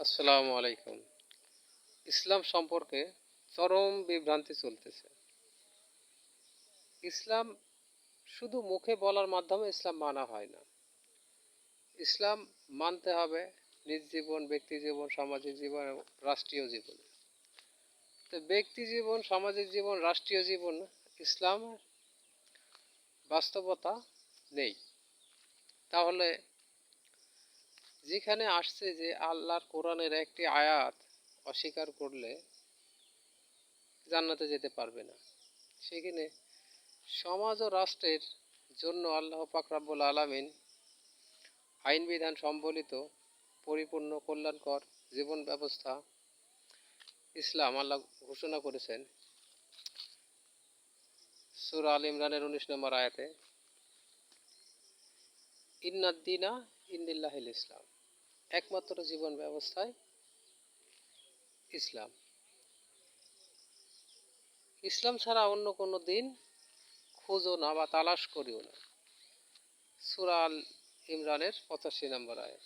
আসসালামু আলাইকুম। ইসলাম সম্পর্কে চরম বিভ্রান্তি চলতেছে। ইসলাম শুধু মুখে বলার মাধ্যমে ইসলাম মানা হয় না। ইসলাম মানতে হবে নিজ জীবন, ব্যক্তি জীবন, সামাজিক জীবন এবং রাষ্ট্রীয় জীবন। তো ব্যক্তি জীবন, সামাজিক জীবন, রাষ্ট্রীয় জীবন ইসলাম বাস্তবতা নেই। তাহলে যেখানে আসছে যে আল্লাহর কোরআনের একটি আয়াত অস্বীকার করলে জান্নাতে যেতে পারবে না। সেখানে সমাজ ও রাষ্ট্রের জন্য আল্লাহ পাক রাব্বুল আলামিন আইন বিধান সম্বলিত পরিপূর্ণ কল্যাণকর জীবন ব্যবস্থা ইসলাম আল্লাহ ঘোষণা করেছেন। সুরা আল ইমরানের উনিশ নম্বর আয়াতে ইন্নাদ্দিনা ইন্দিল্লাহিল ইসলাম। একমাত্র জীবন ব্যবস্থায় ইসলাম। ইসলাম ছাড়া অন্য কোনো দিন খোঁজো না বা তালাশ করিও না। সুরাল ইমরানের পঁচাশি নম্বর আয়াত।